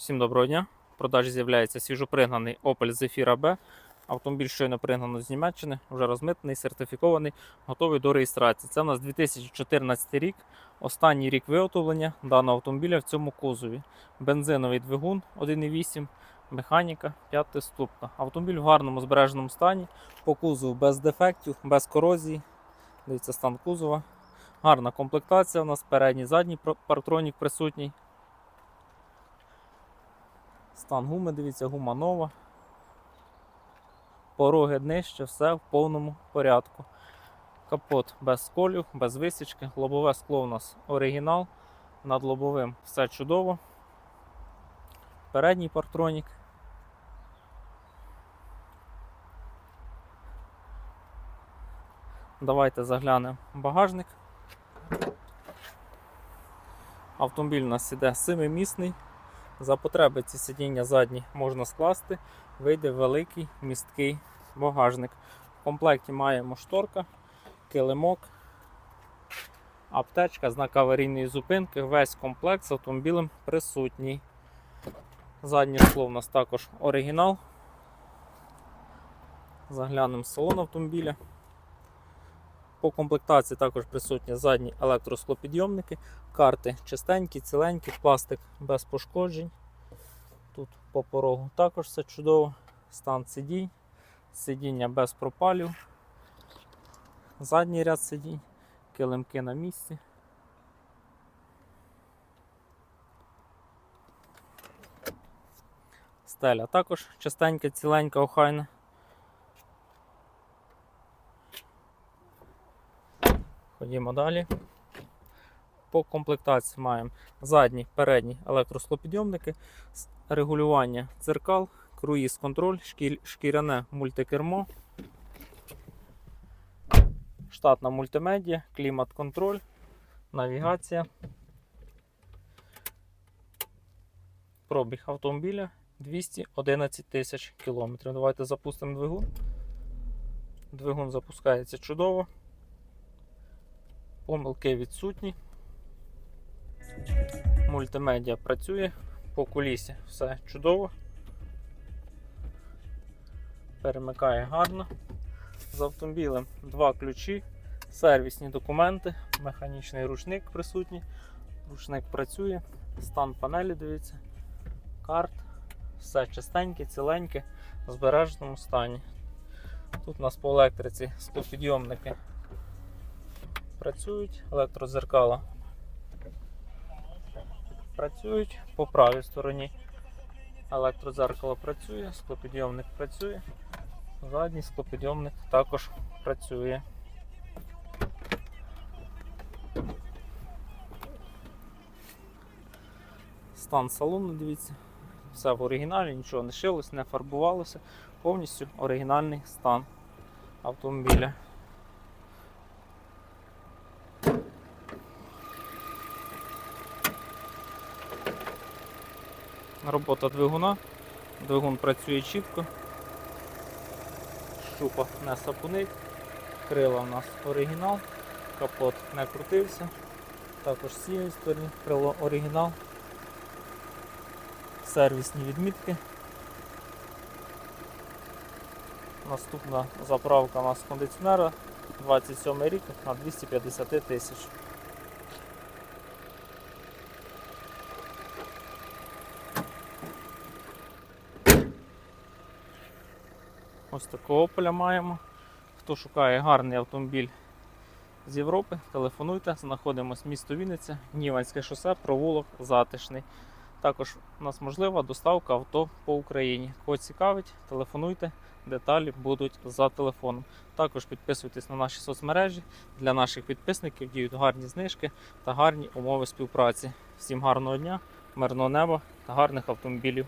Всім доброго дня. В продажі з'являється свіжопригнаний Opel Zafira B. Автомобіль щойно пригнано з Німеччини, вже розмитний, сертифікований, готовий до реєстрації. Це у нас 2014 рік, останній рік виготовлення даного автомобіля в цьому кузові. Бензиновий двигун 1.8, механіка 5 ступка. Автомобіль в гарному збереженому стані, по кузову без дефектів, без корозії. Дивіться стан кузова. Гарна комплектація у нас передній, задній парктронік присутній. Стан гуми, дивіться, гума нова. Пороги днище, все в повному порядку. Капот без сколів, без висічки. Лобове скло у нас оригінал. Над лобовим все чудово. Передній парктронік. Давайте заглянемо багажник. Автомобіль у нас іде семимісний. За потреби ці сидіння задні можна скласти, вийде великий місткий багажник. В комплекті маємо шторка, килимок, аптечка, знак аварійної зупинки. Весь комплект з автомобілем присутній. Заднє скло у нас також оригінал. Заглянемо в салон автомобіля. По комплектації також присутні задні електросклопідйомники, карти чистенькі, ціленькі, пластик без пошкоджень. Тут по порогу також все чудово. Стан сидінь, сидіння без пропалів, задній ряд сидінь, килимки на місці. Стеля також чистенька, ціленька, охайна. Ходімо далі. По комплектації маємо задні, передні електросклопідйомники, с- регулювання дзеркал, круїз контроль, шкіряне мультикермо, штатна мультимедіа, клімат контроль, навігація. Пробіг автомобіля 211 тисяч кілометрів. Давайте запустимо двигун. Двигун запускається чудово. Помилки відсутні. Мультимедіа працює, по кулісі все чудово. Перемикає гарно. З автомобілем два ключі, сервісні документи, механічний ручник присутній. Ручник працює, стан панелі, дивіться, карт, все чистеньке, ціленьке, в збереженому стані. Тут у нас по електриці склопідйомники працюють, електрозеркала працюють по правій стороні. Електрозеркало працює, склопідйомник працює, задній склопідйомник також працює. Стан салону, дивіться, все в оригіналі, нічого не шилось, не фарбувалося, повністю оригінальний стан автомобіля. Робота двигуна. Двигун працює чітко. Щупа не сапунить. Крила у нас оригінал. Капот не крутився. Також з цієї сторони крило оригінал. Сервісні відмітки. Наступна заправка у нас кондиціонера 27 рік на 250 тисяч. Ось такого поля маємо. Хто шукає гарний автомобіль з Європи, телефонуйте. Знаходимось місто Вінниця, Ніванське шосе, провулок Затишний. Також у нас можлива доставка авто по Україні. Кого цікавить, телефонуйте, деталі будуть за телефоном. Також підписуйтесь на наші соцмережі. Для наших підписників діють гарні знижки та гарні умови співпраці. Всім гарного дня, мирного неба та гарних автомобілів.